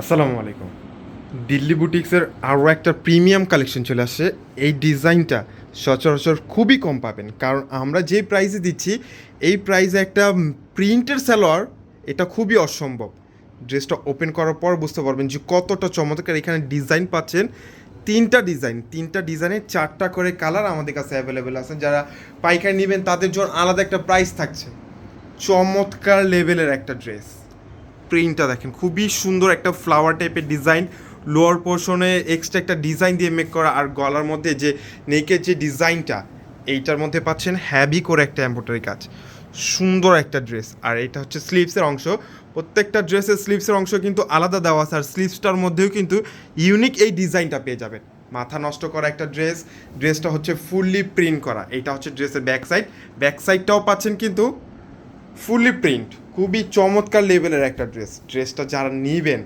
আসসালামু আলাইকুম। দিল্লি বুটিক্সের আরও একটা প্রিমিয়াম কালেকশন চলে আসছে এই ডিজাইনটা সচরাচর খুবই কম পাবেন। কারণ আমরা যে প্রাইসে দিচ্ছি, এই প্রাইসে একটা প্রিন্টের স্যালোয়ার এটা খুবই অসম্ভব। ড্রেসটা ওপেন করার পর বুঝতে পারবেন যে কতটা চমৎকার এখানে ডিজাইন পাচ্ছেন। তিনটা ডিজাইন তিনটা ডিজাইনের চারটা করে কালার আমাদের কাছে অ্যাভেলেবেল আছে। যারা পাইকারি নেবেন, তাদের জন্য আলাদা একটা প্রাইস থাকছে। চমৎকার লেভেলের একটা ড্রেস প্রিন্টটা দেখেন, খুবই সুন্দর একটা ফ্লাওয়ার টাইপের ডিজাইন লোয়ার পোর্শনে এক্সট্রা একটা ডিজাইন দিয়ে মেক করা আর গলার মধ্যে যে নেকের যে ডিজাইনটা এইটার মধ্যে পাচ্ছেন হ্যাভি করে একটা এম্ব্রয়ডারি কাজ। সুন্দর একটা ড্রেস আর এটা হচ্ছে স্লিভসের অংশ। প্রত্যেকটা ড্রেসের স্লিভসের অংশ কিন্তু আলাদা দেওয়া আছে আর স্লিভসটার মধ্যেও কিন্তু ইউনিক এই ডিজাইনটা পেয়ে যাবেন। মাথা নষ্ট করা একটা ড্রেস ড্রেসটা হচ্ছে ফুললি প্রিন্ট করা। এটা হচ্ছে ড্রেসের ব্যাক সাইড ব্যাক সাইডটাও পাচ্ছেন কিন্তু ফুললি প্রিন্ট খুবই চমৎকার লেভেলের একটা ড্রেস। ড্রেসটা যারা নিবেন,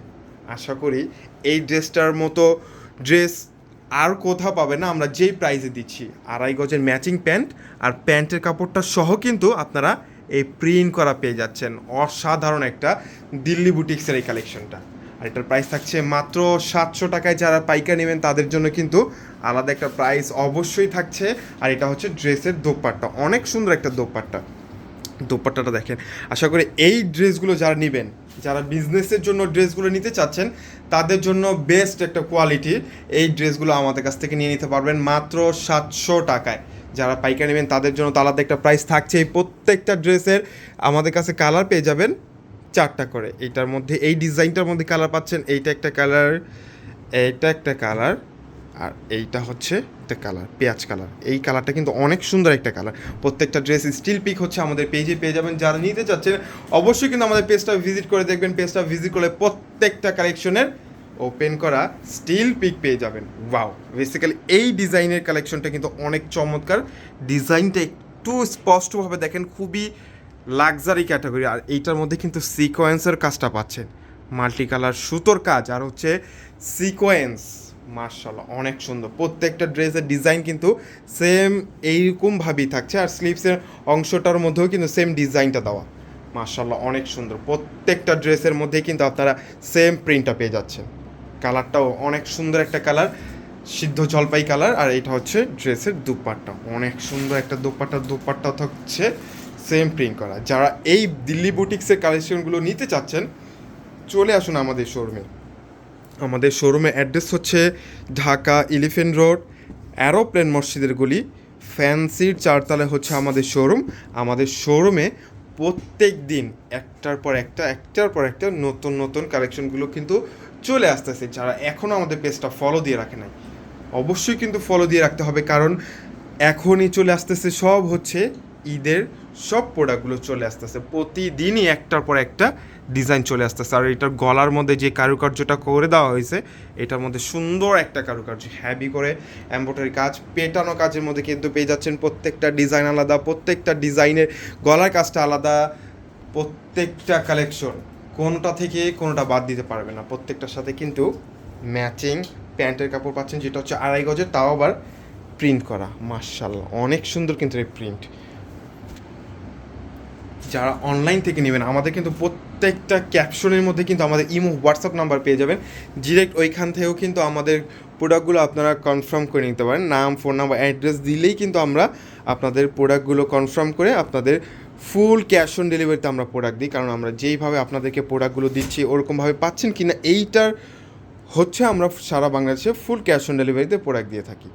আশা করি এই ড্রেসটার মতো ড্রেস আর কোথাও পাবে না। আমরা যেই প্রাইসে দিচ্ছি, আড়াই গজের ম্যাচিং প্যান্ট আর প্যান্টের কাপড়টা সহ কিন্তু আপনারা এই প্রিন্ট করা পেয়ে যাচ্ছেন। অসাধারণ একটা দিল্লি বুটিক্সের এই কালেকশনটা আর এটার প্রাইস থাকছে মাত্র সাতশো টাকায়। যারা পাইকার নেবেন, তাদের জন্য কিন্তু আলাদা একটা প্রাইস অবশ্যই থাকছে। আর এটা হচ্ছে ড্রেসের দোপাট্টা। অনেক সুন্দর একটা দোপাট্টা। দোপাট্টাটা দেখেন। আশা করি এই ড্রেসগুলো যারা নেবেন, যারা বিজনেসের জন্য ড্রেসগুলো নিতে চাচ্ছেন, তাদের জন্য বেস্ট একটা কোয়ালিটির এই ড্রেসগুলো আমাদের কাছ থেকে নিয়ে নিতে পারবেন মাত্র সাতশো টাকায়। যারা পাইকারি নেবেন, তাদের জন্য তো আলাদা একটা প্রাইস থাকছে। এই প্রত্যেকটা ড্রেসের আমাদের কাছে কালার পেয়ে যাবেন চারটা করে। এইটার মধ্যে, এই ডিজাইনটার মধ্যে কালার পাচ্ছেন, এইটা একটা কালার এইটা একটা কালার আর এইটা হচ্ছে একটা কালার পেঁয়াজ কালার এই কালারটা কিন্তু অনেক সুন্দর একটা কালার প্রত্যেকটা ড্রেস স্টিল পিক হচ্ছে আমাদের পেজে পেয়ে যাবেন। যারা নিতে চাচ্ছেন, অবশ্যই কিন্তু আমাদের পেজটা ভিজিট করে দেখবেন। পেজটা ভিজিট করলে প্রত্যেকটা কালেকশনের ওপেন করা স্টিল পিক পেয়ে যাবেন। ওয়াও বেসিক্যালি এই ডিজাইনের কালেকশনটা কিন্তু অনেক চমৎকার। ডিজাইনটা একটু স্পষ্টভাবে দেখেন, খুবই লাক্সারি ক্যাটাগরি আর এইটার মধ্যে কিন্তু সিকোয়েন্সের কাজটা পাচ্ছেন। মাল্টি কালার সুতোর কাজ, আর হচ্ছে সিকোয়েন্স মার্শাল্লাহ অনেক সুন্দর। প্রত্যেকটা ড্রেসের ডিজাইন কিন্তু সেম এইরকমভাবেই থাকছে আর স্লিভসের অংশটার মধ্যেও কিন্তু সেম ডিজাইনটা দেওয়া। মার্শাল্লাহ অনেক সুন্দর। প্রত্যেকটা ড্রেসের মধ্যেই কিন্তু আপনারা সেম প্রিন্টটা পেয়ে যাচ্ছেন। কালারটাও অনেক সুন্দর একটা কালার, সিদ্ধ জলপাই কালার আর এটা হচ্ছে ড্রেসের দুপাট্টা। অনেক সুন্দর একটা দুপাট্টা দুপাট্টা হচ্ছে সেম প্রিন্ট করা। যারা এই দিল্লি বুটিক্সের কালেকশনগুলো নিতে চাচ্ছেন, চলে আসুন আমাদের শোরুমে। আমাদের শোরুমের অ্যাড্রেস হচ্ছে ঢাকা ইলিফেন্ট রোড, অ্যারোপ্লেন মসজিদের গলি। ফ্যান্সির চারতলায় হচ্ছে আমাদের শোরুম। আমাদের শোরুমে প্রত্যেক দিন একটার পর একটা, একটার পর একটা নতুন নতুন কালেকশনগুলো কিন্তু চলে আসতেছে, যারা এখনও আমাদের পেজটা ফলো দিয়ে রাখে নাই। অবশ্যই কিন্তু ফলো দিয়ে রাখতে হবে, কারণ এখনই চলে আসতেছে সব হচ্ছে ঈদের সব প্রোডাক্টগুলো চলে আসতেছে। প্রতিদিনই একটার পর একটা ডিজাইন চলে আসতেছে। আর এটার গলার মধ্যে যে কারুকার্যটা করে দেওয়া হয়েছে, এটার মধ্যে সুন্দর একটা কারুকার্য হ্যাভি করে এম্ব্রয়ডারি কাজ, পেটানো কাজের মধ্যে কিন্তু পেয়ে যাচ্ছেন প্রত্যেকটা ডিজাইন আলাদা, প্রত্যেকটা ডিজাইনের গলার কাজটা আলাদা, প্রত্যেকটা কালেকশন কোনটা থেকে কোনটা বাদ দিতে পারবে না। প্রত্যেকটার সাথে কিন্তু ম্যাচিং প্যান্টের কাপড় পাচ্ছেন, যেটা হচ্ছে আড়াই গজের, তাও আবার প্রিন্ট করা। মার্শাল্লাহ অনেক সুন্দর কিন্তু এই প্রিন্ট যারা অনলাইন থেকে নেবেন, আমাদের কিন্তু প্রত্যেকটা ক্যাপশনের মধ্যে কিন্তু আমাদের ইমো হোয়াটসঅ্যাপ নাম্বার পেয়ে যাবেন। ডিরেক্ট ওইখান থেকেও কিন্তু আমাদের প্রোডাক্টগুলো আপনারা কনফার্ম করে নিতে পারেন। নাম ফোন নাম্বার অ্যাড্রেস দিলেই কিন্তু আমরা আপনাদের প্রোডাক্টগুলো কনফার্ম করে আপনাদের ফুল ক্যাশ অন ডেলিভারিতে আমরা প্রোডাক্ট দিই। কারণ আমরা যেইভাবে আপনাদেরকে প্রোডাক্টগুলো দিচ্ছি, ওরকমভাবে পাচ্ছেন কি না এইটার হচ্ছে আমরা সারা বাংলাদেশে ফুল ক্যাশ অন ডেলিভারিতে প্রোডাক্ট দিয়ে থাকি।